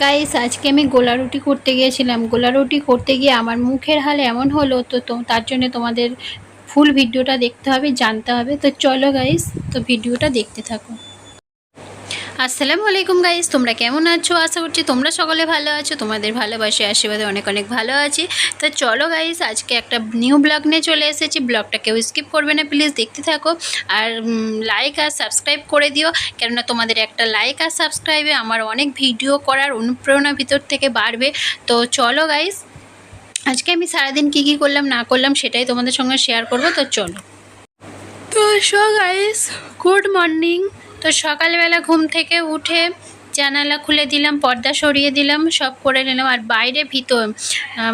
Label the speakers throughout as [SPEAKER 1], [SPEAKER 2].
[SPEAKER 1] Guys আজকে আমি গোলা রুটি করতে গিয়েছিলাম। গোলা রুটি করতে গিয়ে আমার মুখের হাল এমন হলো, তো তার জন্য তোমাদের ফুল ভিডিওটা দেখতে হবে, জানতে হবে। তো চলো গাইস তো ভিডিওটা দেখতে থাকো। আসসালামু আলাইকুম গাইস, তোমরা কেমন আছো? আশা করছি তোমরা সকলে ভালো আছো। তোমাদের ভালোবাসে আশীর্বাদে অনেক অনেক ভালো আছি। তো চলো গাইস, আজকে একটা নিউ ব্লগ নিয়ে চলে এসেছি। ব্লগটা কেউ স্কিপ করবে না প্লিজ দেখতে থাকো। আর লাইক আর সাবস্ক্রাইব করে দিও। কেননা তোমাদের একটা লাইক আর সাবস্ক্রাইবে আমার অনেক ভিডিও করার অনুপ্রেরণা ভিতর থেকে বাড়বে। তো চলো গাইস, আজকে আমি সারাদিন কী কী করলাম, না করলাম সেটাই তোমাদের সঙ্গে শেয়ার করব। তো চলো। তো সো গাইস গুড মর্নিং তো সকালবেলা ঘুম থেকে উঠে জানালা খুলে দিলাম, পর্দা সরিয়ে দিলাম, সব করে নিলাম। আর বাইরে ভিতর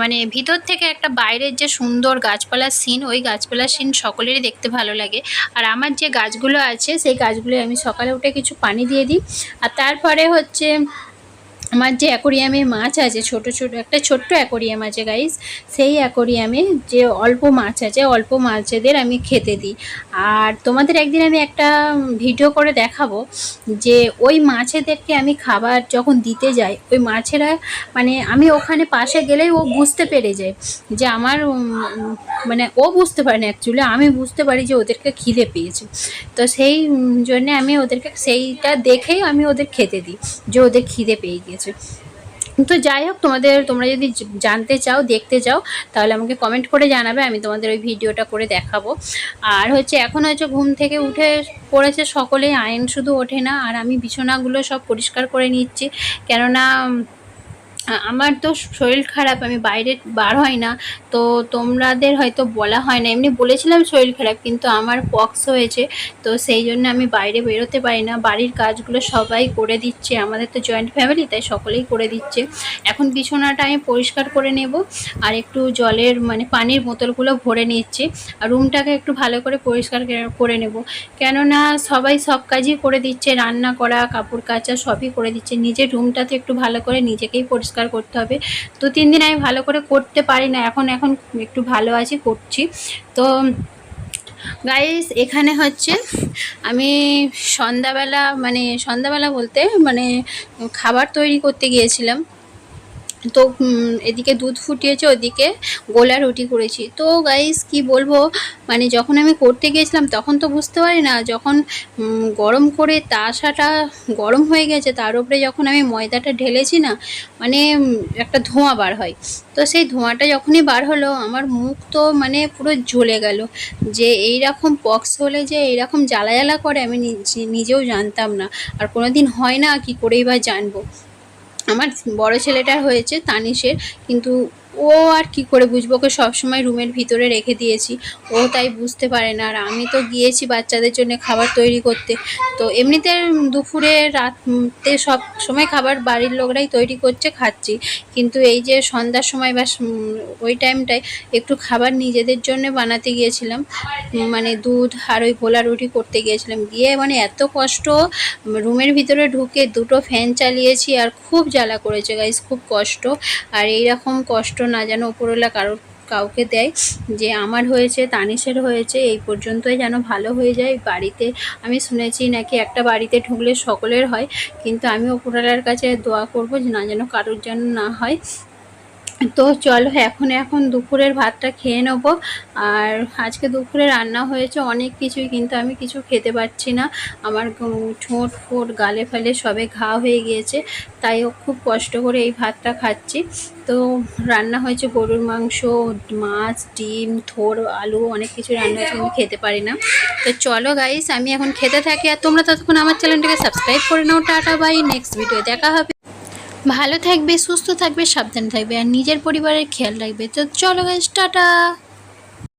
[SPEAKER 1] মানে ভিতর থেকে একটা বাইরের যে সুন্দর গাছপালার সিন ওই গাছপালার সিন সকলেরই দেখতে ভালো লাগে। আর আমার যে গাছগুলো আছে, সেই গাছগুলো আমি সকালে উঠে কিছু পানি দিয়ে দিই। আর তারপরে হচ্ছে আমার যে অ্যাকোরিয়ামে মাছ আছে, ছোট ছোট, একটা ছোট্ট অ্যাকোরিয়াম আছে গাইস সেই অ্যাকোরিয়ামে যে অল্প মাছ আছে, অল্প মাছেদের আমি খেতে দিই। আর তোমাদের একদিন আমি একটা ভিডিও করে দেখাবো যে ওই মাছেদেরকে আমি খাবার যখন দিতে যাই, ওই মাছেরা মানে আমি ওখানে পাশে গেলেই ও বুঝতে পেরে যায় যে আমার মানে ও বুঝতে পারে না অ্যাকচুয়ালি আমি বুঝতে পারি যে ওদেরকে খিদে পেয়েছে। তো সেই জন্যে আমি ওদেরকে, সেইটা দেখেই আমি ওদের খেতে দিই যে ওদের খিদে পেয়ে গিয়েছে তো যাই হোক, তোমাদের, তোমরা যদি জানতে চাও, দেখতে চাও, তাহলে আমাকে কমেন্ট করে জানাবে, আমি তোমাদের ওই ভিডিওটা করে দেখাবো। আর হচ্ছে, এখন হচ্ছে ঘুম থেকে উঠে পড়েছে সকলেই, আইন শুধু ওঠে না, আর আমি বিছানাগুলো সব পরিষ্কার করে নিচ্ছি। কেননা আমার তো শরীর খারাপ, আমি বাইরে বার হয় না। তো তোমাদের হয়তো বলা হয় না, এমনি বলেছিলাম শরীর খারাপ, কিন্তু আমার পক্স হয়েছে। তো সেই জন্য আমি বাইরে বেরোতে পারি না। বাড়ির কাজগুলো সবাই করে দিচ্ছে, আমাদের তো জয়েন্ট ফ্যামিলি তাই সকলেই করে দিচ্ছে। এখন বিছানাটা আমি পরিষ্কার করে নেব, আর একটু জলের মানে পানির বোতলগুলো ভরে নিচ্ছি, আর রুমটাকে একটু ভালো করে পরিষ্কার করে- নেব। কেননা সবাই সব কাজই করে দিচ্ছে, রান্না করা, কাপড় কাচা সবই করে দিচ্ছে, নিজের রুমটাতে একটু ভালো করে নিজেকেই পরিষ্কার করতে হবে। দু, তিন দিন আমি ভালো করে করতে পারি না। এখন এখন একটু ভালো আছি, করছি। তো গাইস এখানে হচ্ছে আমি সন্ধ্যাবেলা মানে সন্ধ্যাবেলা বলতে মানে খাবার তৈরি করতে গিয়েছিলাম। তো এদিকে দুধ ফুটিয়েছে, ওদিকে গোলা রুটি করেছি। তো গাইস কি বলব? মানে যখন আমি করতে গিয়েছিলাম, তখন তো বুঝতে পারি না, যখন গরম করে তাসাটা গরম হয়ে গেছে, তার উপরে যখন আমি ময়দাটা ঢেলেছি না মানে একটা ধোঁয়া বার হয়। তো সেই ধোঁয়াটা যখনই বার হলো, আমার মুখ তো মানে পুরো জ্বলে গেল। যে এই রকম পক্স হলে যে এইরকম জ্বালা জ্বালা করে, আমি নিজে- নিজেও জানতাম না। আর কোনো দিন হয় না, কি করেই বা জানব। আমার বড় ছেলেটার হয়েছে তানিশের কিন্তু ও আর কি করে বুঝব? ওকে সবসময় রুমের ভিতরে রেখে দিয়েছি। ও তাই বুঝতে পারে না। আর আমি তো গিয়েছি বাচ্চাদের জন্য খাবার তৈরি করতে। তো এমনিতে দুপুরে, রাতে সব সময় খাবার বাড়ির লোকরাই তৈরি করছে, খাচ্ছি। কিন্তু এই যে সন্ধ্যার সময় বা ওই টাইমটায় একটু খাবার নিজেদের জন্য বানাতে গিয়েছিলাম। মানে দুধ আর ওই গোলা রুটি করতে গিয়েছিলাম। গিয়ে মানে এত কষ্ট, রুমের ভিতরে ঢুকে দুটো ফ্যান চালিয়েছি আর খুব জ্বালা করেছে গাইস খুব কষ্ট। আর এই রকম কষ্ট না যেন ওপরওয়ালা কারোর কাউকে দেয়। যে আমার হয়েছে, তানিশের হয়েছে, এই পর্যন্তই যেন ভালো হয়ে যায়। বাড়িতে আমি শুনেছি নাকি একটা বাড়িতে ঢুকলে সকলের হয়, কিন্তু আমি ওপরওয়ালার কাছে দোয়া করব যে না যেন কারোর যেন না হয়। তো চলো এখন এখন দুপুরের ভাতটা খেয়ে নেব। আর আজকে দুপুরে রান্না হয়েছে অনেক কিছুই, কিন্তু আমি কিছু খেতে পারছি না। আমার ঠোঁট ফোঁট, গালে ফালে সবে ঘা হয়ে গিয়েছে, তাই খুব কষ্ট করে এই ভাতটা খাচ্ছি। তো রান্না হয়েছে গরুর মাংস, মাছ, ডিম, থোর, আলু, অনেক কিছু রান্না হয়েছে আমি খেতে পারি না। তো চলো গাইস আমি এখন খেতে থাকি, আর তোমরা ততক্ষণ আমার চ্যানেলটাকে সাবস্ক্রাইব করে নাও। টাটা বাই নেক্সট ভিডিও দেখা হবে। ভালো থাকবে সুস্থ থাকবে সাবধানে থাকবে আর নিজের পরিবারের খেয়াল রাখবে। তো চলো টাটা!